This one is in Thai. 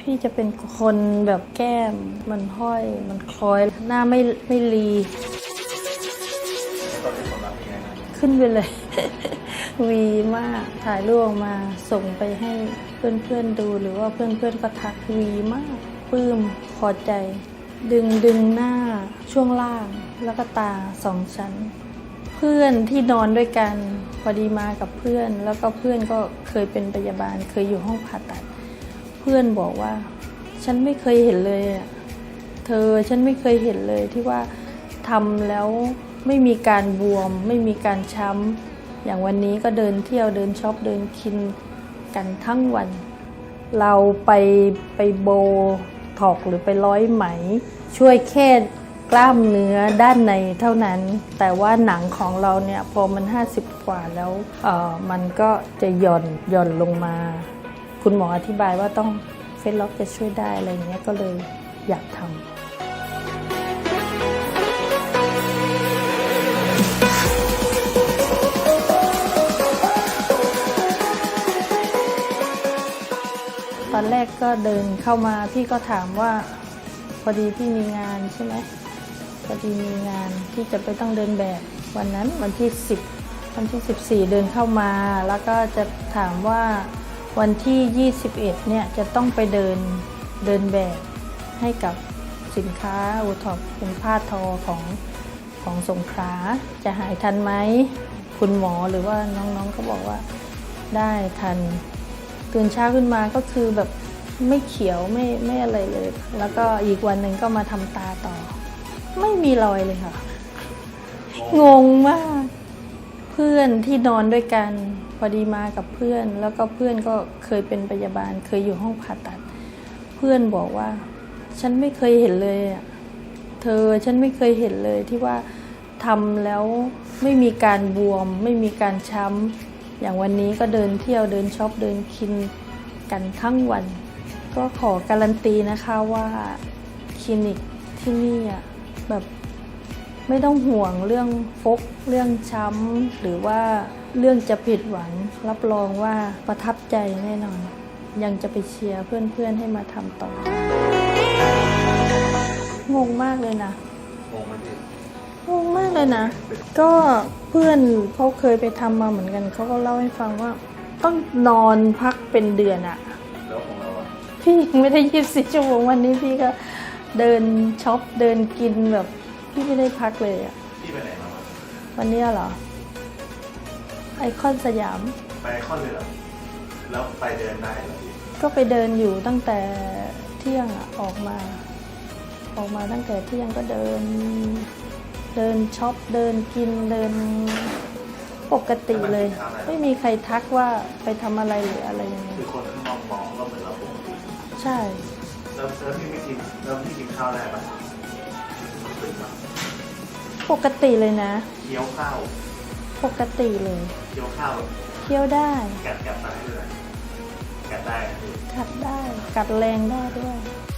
พี่จะเป็นคนแบบแก้ม มันห้อย มันคล้อย หน้าไม่ไม่รี ตอนนี้ผลลัพธ์เป็นยังไงครับขึ้นไปเลย วีมาก ถ่ายรูปออกมาส่งไปให้เพื่อนๆดูหรือว่าเพื่อนๆก็ทักวีมากปลื้มพอใจ ดึงดึงหน้าช่วงล่างแล้วก็ตาสองชั้น เพื่อนที่นอนด้วยกัน พอดีมากับเพื่อน แล้วก็เพื่อนก็เคยเป็นพยาบาลเคยอยู่ห้องผ่าตัด พื่อนบอกว่า ฉันไม่เคยเห็นเลยอะเธอฉันไม่เคยเห็นเลยที่ว่าทำแล้วไม่มีการบวม ไม่มีการช้ำอย่างวันนี้ก็เดินเที่ยวเดินช็อปเดินกินกันทั้งวัน เราไปไปโบถอกหรือไปร้อยไหม ช่วยแค่กล้ามเนื้อด้านในเท่านั้น แต่ว่าหนังของเราเนี่ยพอมัน 50 กว่าแล้วเออมันก็จะหย่อนหย่อนลงมา คุณหมออธิบายว่าต้องเฟซล็อกจะช่วยได้อะไรอย่างเงี้ยก็เลยอยากทำตอนแรกก็เดินเข้ามาพี่ก็ถามว่า พอดีพี่มีงานใช่ไหมพอดีมีงานที่จะไปต้องเดินแบบวันนั้นวันที่ 10 วันที่ 14 เดินเข้ามา แล้วก็จะถามว่า วันที่ 21 เนี่ยจะต้องไปเดินเดินแบบให้กับสินค้าอูท็อปเป็นผ้าทอของของสงขลาจะหายทันไหมคุณหมอหรือว่าน้องๆก็บอกว่าได้ทันตื่นเช้าขึ้นมาก็คือแบบไม่เขียวไม่ไม่อะไรเลย แล้วก็อีกวันหนึ่งก็มาทำตาต่อ ไม่มีรอยเลยค่ะ งงมากเพื่อนที่นอนด้วยกัน พอดีมากับเพื่อน แล้วก็เพื่อนก็เคยเป็นพยาบาล เคยอยู่ห้องผ่าตัด เพื่อนบอกว่า ฉันไม่เคยเห็นเลยอะเธอฉันไม่เคยเห็นเลยที่ว่าทำแล้วไม่มีการบวม ไม่มีการช้ำอย่างวันนี้ก็เดินเที่ยวเดินช็อปเดินกินกันทั้งวัน ก็ขอการันตีนะคะว่าคลินิกที่นี่อะแบบ ไม่ต้องห่วงเรื่องฟก เรื่องช้ำ หรือว่าเรื่องจะผิดหวัง รับรองว่าประทับใจแน่นอน ยังจะไปเชียร์เพื่อนๆให้มาทำต่อ งงมากเลยนะ งงไหมพี่งงมากเลยนะ ก็เพื่อนเขาเคยไปทำมาเหมือนกัน เขาก็เล่าให้ฟังว่า ต้องนอนพักเป็นเดือนอะแล้วของเราอะพี่ยังไม่ได้ยีิบสี่ชั่วโมงวันนี้พี่ก็เดินช็อปเดินกินแบบ พี่ไม่ได้พักเลยอะพี่ไปไหนมาบ้างวันเนี้ยเหรอ ไอคอนสยาม ไปไอคอนเลยเหรอ แล้วไปเดินได้เหรอพี่ก็ไปเดินอยู่ตั้งแต่เที่ยงอะออกมา ออกมาตั้งแต่เที่ยงก็เดิน เดินช็อปเดินกินเดินปกติเลย ไม่มีใครทักว่าไปทำอะไรหรืออะไรยังไงคือคนข้างนอกมองก็เหมือนเราปกติใช่ แล้วแล้วพี่ไม่กินแล้วพี่กินข้าวได้ปะตื่นมา ปกติเลยนะ เคี้ยวข้าว ปกติเลย เคี้ยวข้าว เคี้ยวได้ กัดกัดตายด้วยกัดได้นะพี่กัดได้ กัดแรงได้ด้วยเ